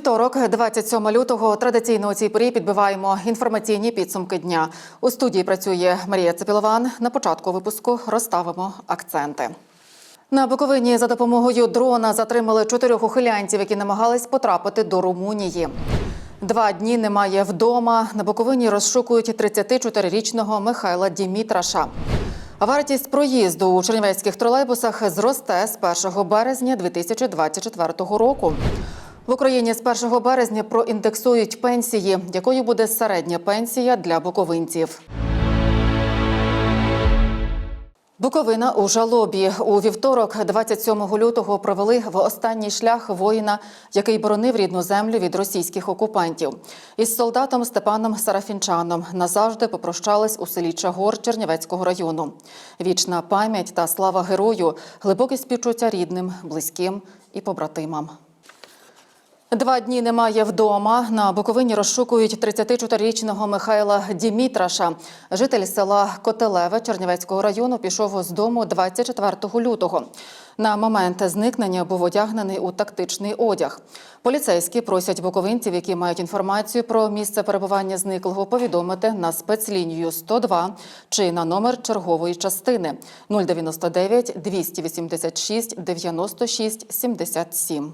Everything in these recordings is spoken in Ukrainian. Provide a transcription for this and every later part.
Вівторок, 27 лютого, традиційно у цій порі підбиваємо інформаційні підсумки дня. У студії працює Марія Цепілован. На початку випуску розставимо акценти. На Буковині за допомогою дрона затримали чотирьох ухилянців, які намагались потрапити до Румунії. Два дні немає вдома. На Буковині розшукують 34-річного Михайла Дімітраша. Вартість проїзду у чернівецьких тролейбусах зросте з 1 березня 2024 року. В Україні з 1 березня проіндексують пенсії, якою буде середня пенсія для буковинців. Буковина у жалобі у вівторок, 27 лютого, провели в останній шлях воїна, який боронив рідну землю від російських окупантів. Із солдатом Степаном Сарафінчаном назавжди попрощались у селі Чагор Чернівецького району. Вічна пам'ять та слава герою, глибоке співчуття рідним, близьким і побратимам. Два дні немає вдома. На Буковині розшукують 34-річного Михайла Дімітраша. Житель села Котелеве Чернівецького району пішов з дому 24 лютого. На момент зникнення був одягнений у тактичний одяг. Поліцейські просять буковинців, які мають інформацію про місце перебування зниклого, повідомити на спецлінію 102 чи на номер чергової частини 099 286 96 77.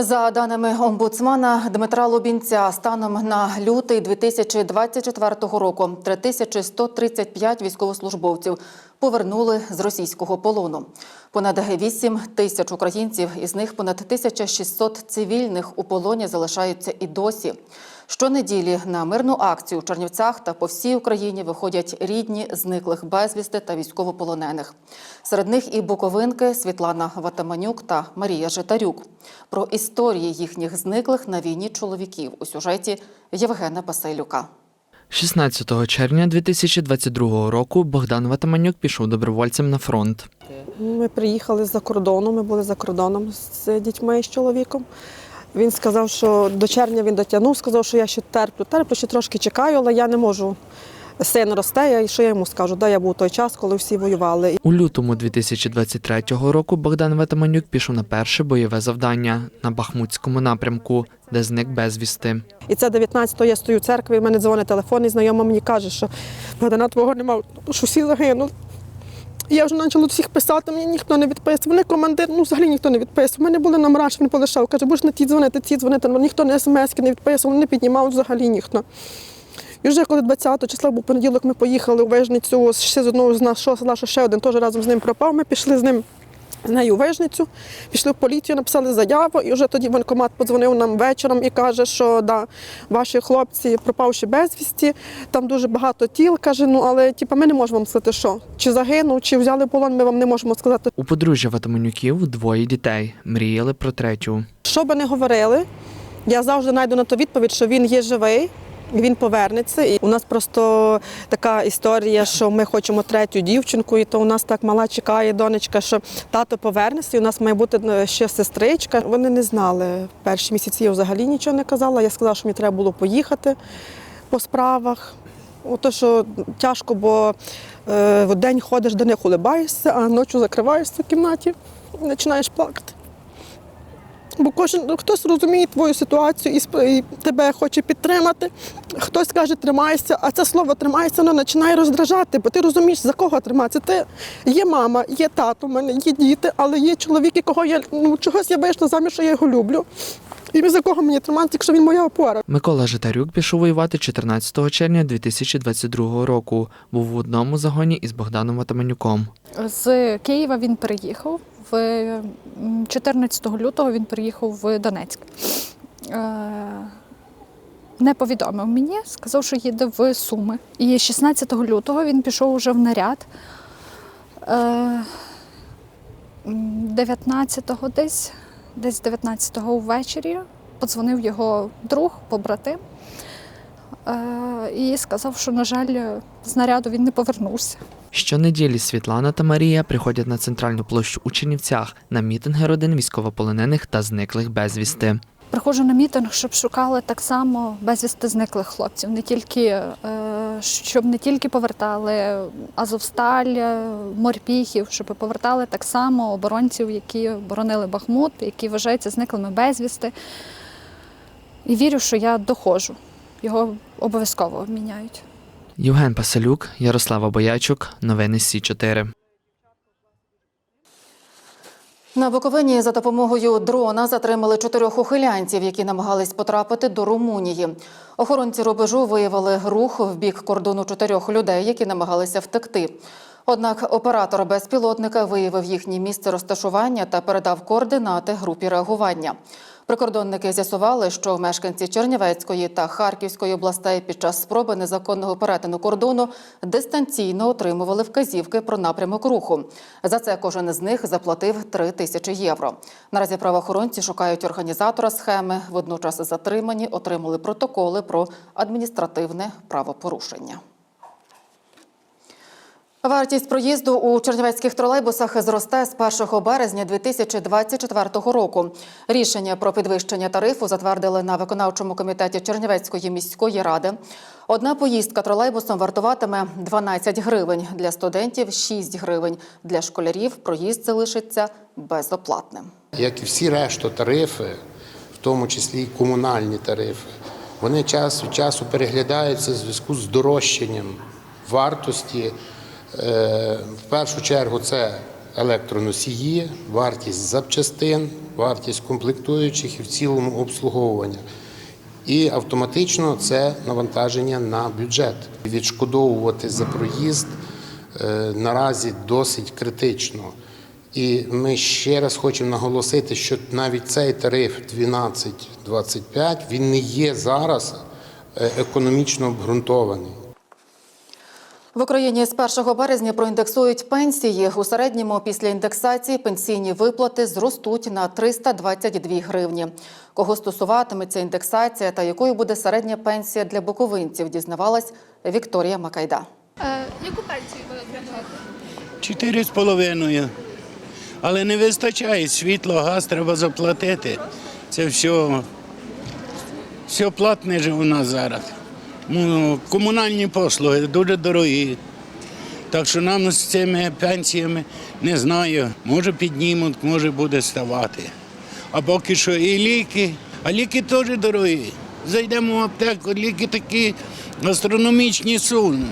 За даними омбудсмана Дмитра Лубінця, станом на лютий 2024 року 3135 військовослужбовців повернули з російського полону. Понад 8 тисяч українців, із них понад 1600 цивільних у полоні залишаються і досі. Щонеділі на мирну акцію у Чернівцях та по всій Україні виходять рідні зниклих безвісти та військовополонених. Серед них і буковинки Світлана Ватаманюк та Марія Житарюк. Про історії їхніх зниклих на війні чоловіків у сюжеті Євгена Пасилюка. 16 червня 2022 року Богдан Ватаманюк пішов добровольцем на фронт. Ми приїхали з-за кордону, ми були за кордоном з дітьми і з чоловіком. Він сказав, що до червня він дотягнув, сказав, що я ще терплю, терплю, ще трошки чекаю, але я не можу. Син росте, я, і що я йому скажу? Де я був той час, коли всі воювали. У лютому 2023 року Богдан Ватаманюк пішов на перше бойове завдання на Бахмутському напрямку, де зник безвісти. І це 19-го я стою в церкві, в мене дзвонить телефон, і знайома мені каже, що Богдана твого немає, що всі загинули. Я вже почала всіх писати, мені ніхто не відписував. Вони командир, ну взагалі ніхто не відписував. У мене були номера, що він полишав. Каже, будеш на ті дзвонити, ті дзвонити. Ну, ніхто не смс не відписував, не піднімав взагалі ніхто. І вже коли 20 числа був понеділок, ми поїхали у Вижницю ще з одного з нашого села, що ще один теж разом з ним пропав. Ми пішли з ним з нею Вижницю, пішли в поліцію, написали заяву, і вже тоді воєнкомат подзвонив нам вечором і каже, що да, ваші хлопці пропавши безвісті, там дуже багато тіл, каже, ну але типу, ми не можемо вам сказати, що чи загинув, чи взяли полон, ми вам не можемо сказати. У подружжя Ватаманюків двоє дітей. Мріяли про третю. Що би не говорили, я завжди знайду на то відповідь, що він є живий. Він повернеться. І у нас просто така історія, що ми хочемо третю дівчинку, і то у нас так мала чекає донечка, що тато повернеться, і у нас має бути е, ще сестричка. Вони не знали. Перші місяці я взагалі нічого не казала. Я сказала, що мені треба було поїхати по справах. Ото що тяжко, бо е, в день ходиш до них улибаєшся, а ночі закриваєшся в кімнаті і починаєш плакати. Бо кожен ну, хтось розуміє твою ситуацію і, і тебе хоче підтримати, хтось каже, тримайся, а це слово тримайся, воно починає роздражати, бо ти розумієш, за кого триматися. Ти є мама, є тато, в мене є діти, але є чоловік, якого я ну чогось я вийшла заміж, що я його люблю. І за кого мені триматися, якщо він моя опора. Микола Житарюк пішов воювати 14 червня 2022 року. Був в одному загоні із Богданом Ватаманюком. З Києва він переїхав. В 14 лютого він приїхав в Донецьк. Е, Не повідомив мені, сказав, що їде в Суми. І 16 лютого він пішов уже в наряд. Е, 19-го десь, десь 19-го ввечері подзвонив його друг, побратим. Е, І сказав, що, на жаль, з наряду він не повернувся. Щонеділі Світлана та Марія приходять на центральну площу у Чернівцях на мітинги родин військовополонених та зниклих безвісти. Приходжу на мітинг, щоб шукали так само безвісти зниклих хлопців, не тільки е, щоб не тільки повертали Азовсталь, е, морпіхів, щоб повертали так само оборонців, які боронили Бахмут, які вважаються зниклими безвісти. І вірю, що я доходжу. Його обов'язково обміняють. Євген Пасалюк, Ярослава Боячук, новини Сі 4 На Буковині за допомогою дрона затримали чотирьох ухилянців, які намагались потрапити до Румунії. Охоронці рубежу виявили рух в бік кордону чотирьох людей, які намагалися втекти. Однак оператор безпілотника виявив їхнє місце розташування та передав координати групі реагування. Прикордонники з'ясували, що мешканці Чернівецької та Харківської областей під час спроби незаконного перетину кордону дистанційно отримували вказівки про напрямок руху. За це кожен з них заплатив 3 тисячі євро. Наразі правоохоронці шукають організатора схеми. Водночас затримані отримали протоколи про адміністративне правопорушення. Вартість проїзду у чернівецьких тролейбусах зросте з 1 березня 2024 року. Рішення про підвищення тарифу затвердили на виконавчому комітеті Чернівецької міської ради. Одна поїздка тролейбусом вартуватиме 12 гривень для студентів, 6 гривень для школярів. Проїзд залишиться безоплатним. як і всі решта тарифи, в тому числі і комунальні тарифи, вони час від часу переглядаються в зв'язку з дорожчанням вартості. Е, В першу чергу це електроносії, вартість запчастин, вартість комплектуючих і в цілому обслуговування. І автоматично це навантаження на бюджет. Відшкодовувати за проїзд е, наразі досить критично. І ми ще раз хочемо наголосити, що навіть цей тариф 12,25 він не є зараз е, економічно обґрунтований. В Україні з 1 березня проіндексують пенсії. У середньому після індексації пенсійні виплати зростуть на 322 гривні. Кого стосуватиметься індексація та якою буде середня пенсія для буковинців, дізнавалась Вікторія Макайда. Е, яку пенсію ви отримуєте? Чотири з половиною. Але не вистачає світло, газ треба заплатити. Це все, все платне же у нас зараз. Ну, комунальні послуги дуже дорогі. Так що нам з цими пенсіями не знаю, може піднімуть, може буде ставати. А поки що і ліки, а ліки теж дорогі. Зайдемо в аптеку, ліки такі астрономічні суми.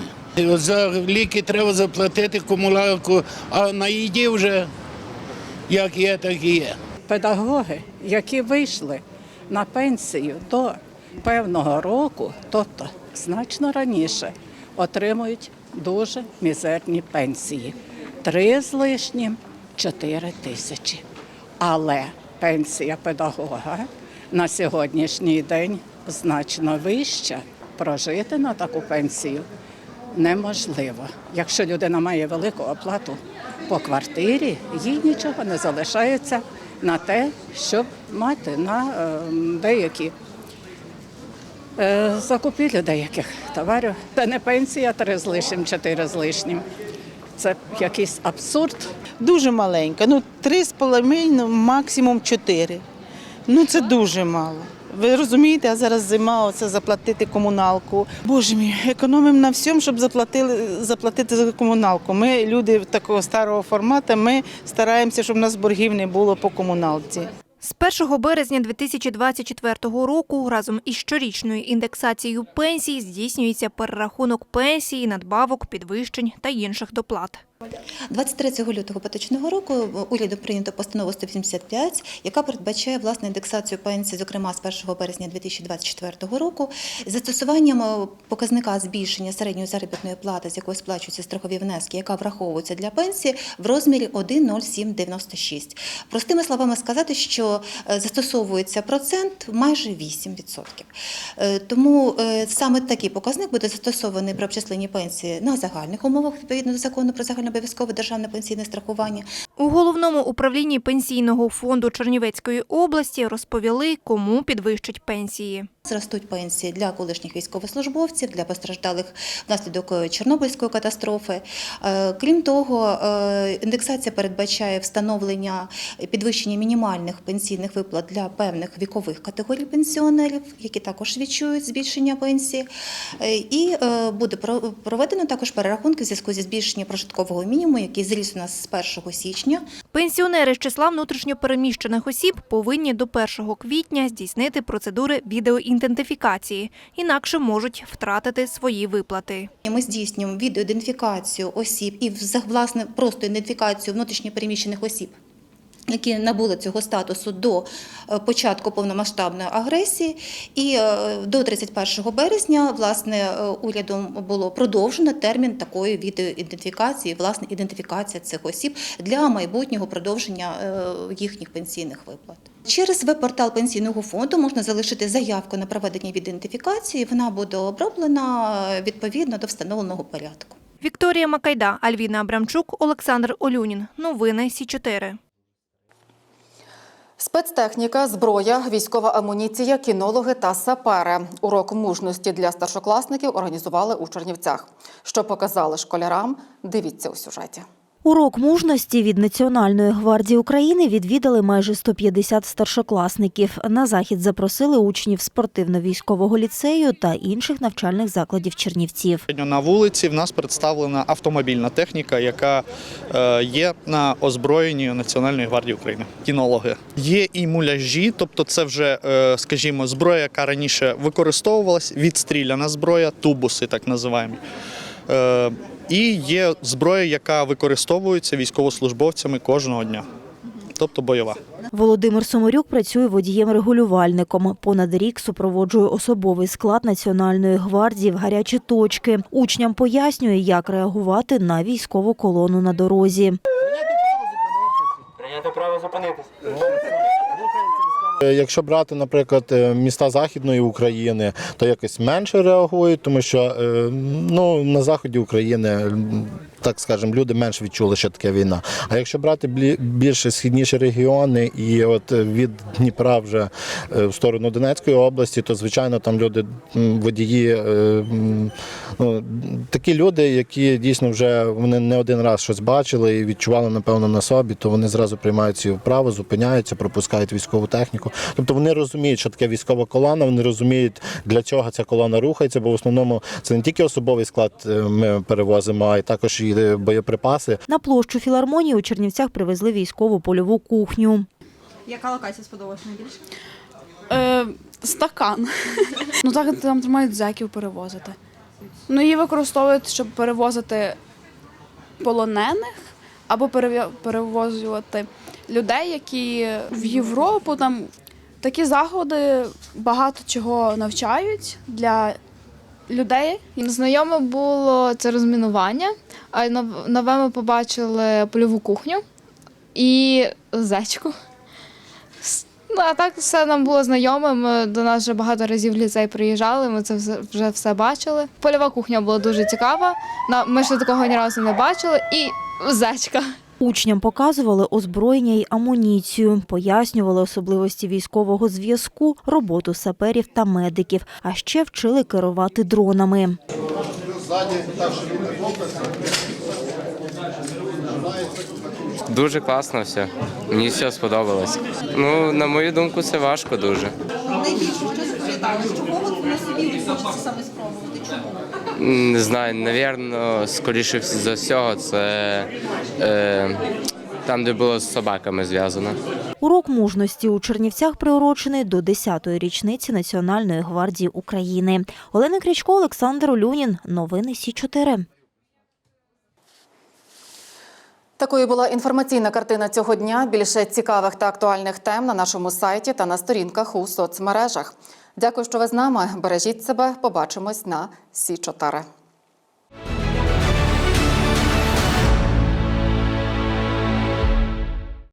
За ліки треба заплатити комуналку, а на їді вже як є, так і є. педагоги, які вийшли на пенсію до певного року, тобто значно раніше, отримують дуже мізерні пенсії. Три з лишнім чотири тисячі. Але пенсія педагога на сьогоднішній день значно вища. Прожити на таку пенсію неможливо. Якщо людина має велику оплату по квартирі, їй нічого не залишається на те, щоб мати на е, деякі е, закупівлі деяких товарів. Це не пенсія три з лишнім, чотири з лишнім. Це якийсь абсурд. Дуже маленька. Ну, три з половиною, максимум чотири. Ну це дуже мало. Ви розумієте, а зараз зима, оце заплатити комуналку. Боже мій, економимо на всьому, щоб заплатили, заплатити за комуналку. Ми люди такого старого формату, ми стараємося, щоб у нас боргів не було по комуналці. З 1 березня 2024 року разом із щорічною індексацією пенсій здійснюється перерахунок пенсії, надбавок, підвищень та інших доплат. 23 лютого поточного року урядом прийнято постанову 185, яка передбачає власне індексацію пенсій, зокрема з 1 березня 2024 року, застосуванням е, показника збільшення середньої заробітної плати, з якої сплачуються страхові внески, яка враховується для пенсії в розмірі 1,0796. Простими словами сказати, що е, застосовується процент майже 8%. Е, Тому саме такий показник буде застосований при обчисленні пенсії на загальних умовах відповідно до закону про загальнообов'язкове державне пенсійне страхування. У головному управлінні пенсійного фонду Чернівецької області розповіли, кому підвищать пенсії. Зростуть пенсії для колишніх військовослужбовців, для постраждалих внаслідок е, Чорнобильської катастрофи. Е, Крім того, е, індексація передбачає встановлення підвищення мінімальних пенсійних виплат для певних вікових категорій пенсіонерів, які також відчують збільшення пенсії. І буде про- проведено також перерахунки в зв'язку зі збільшенням прожиткового мінімуму, який зріс у нас з 1 січня. Пенсіонери з числа внутрішньопереміщених осіб повинні до 1 квітня здійснити процедури відеоідентифікації, інакше можуть втратити свої виплати. Ми здійснюємо відеоідентифікацію осіб і власне просто ідентифікацію внутрішньопереміщених осіб. Які набули цього статусу до е, початку повномасштабної агресії, і е, до 31 березня власне е, урядом було продовжено термін такої відеоідентифікації, власне ідентифікація цих осіб для майбутнього продовження їхніх пенсійних виплат. Через веб-портал пенсійного фонду можна залишити заявку на проведення ідентифікації. Вона буде оброблена відповідно до встановленого порядку. Вікторія Макайда, Альвіна Абрамчук, Олександр Олюнін. Новини Сі 4 Спецтехніка, зброя, військова амуніція, кінологи та сапери. Урок мужності для старшокласників організували у Чернівцях. Що показали школярам? Дивіться у сюжеті. Урок мужності від Національної гвардії України відвідали майже 150 старшокласників. На захід запросили учнів спортивно-військового ліцею та інших навчальних закладів Чернівців. На вулиці в нас представлена автомобільна техніка, яка е, є на озброєнні Національної гвардії України. Кінологи є і муляжі, тобто це вже, е, скажімо, зброя, яка раніше використовувалась, відстріляна зброя, тубуси, так називаємо. І є зброя, яка використовується військовослужбовцями кожного дня, тобто бойова. Володимир Соморюк працює водієм-регулювальником. Понад рік супроводжує особовий склад Національної гвардії в гарячі точки. Учням пояснює, як реагувати на військову колону на дорозі. Прийняти право зупинитись. Е, Якщо брати, наприклад, е, міста Західної України, то якось менше реагують, тому що е, ну, на заході України, так скажемо, люди менше відчули, що таке війна. А якщо брати більше східніші регіони і от е, від Дніпра вже е, в сторону Донецької області, то звичайно там люди водії, е, ну, такі люди, які дійсно вже вони не один раз щось бачили і відчували, напевно, на собі, то вони зразу приймають ці вправи, зупиняються, пропускають військову техніку. Тобто вони розуміють, що таке військова колона, вони розуміють, для чого ця колона рухається, бо в основному це не тільки особовий склад ми перевозимо, а й також і боєприпаси. На площу філармонії у Чернівцях привезли військову польову кухню. Яка локація сподобалась найбільше? Е, стакан. ну так там тримають зеків перевозити. Ну її використовують, щоб перевозити полонених або перевозувати людей, які в Європу там такі заходи багато чого навчають для людей. Знайоме було це розмінування, нове ми побачили польову кухню і зечку. Ну, а так все нам було знайоме. Ми до нас вже багато разів ліцей приїжджали, ми це вже все бачили. Польова кухня була дуже цікава. Ми ще такого ні разу не бачили. І зечка. Учням показували озброєння й амуніцію, пояснювали особливості військового зв'язку, роботу саперів та медиків, а ще вчили керувати дронами. Дуже класно все. Мені все сподобалось. Ну, на мою думку, це важко дуже. Найбільше що запам'ятали? Чого ви на собі хочеться саме спробувати? Чому? Не знаю, навірно, скоріше за всього, це е, там, де було з собаками зв'язано. Урок мужності у Чернівцях приурочений до 10-ї річниці Національної гвардії України. Олена Крячко, Олександр Олюнін. Новини Сі 4 Такою була інформаційна картина цього дня. Більше цікавих та актуальних тем на нашому сайті та на сторінках у соцмережах. Дякую, що ви з нами. Бережіть себе. Побачимось на Сі 4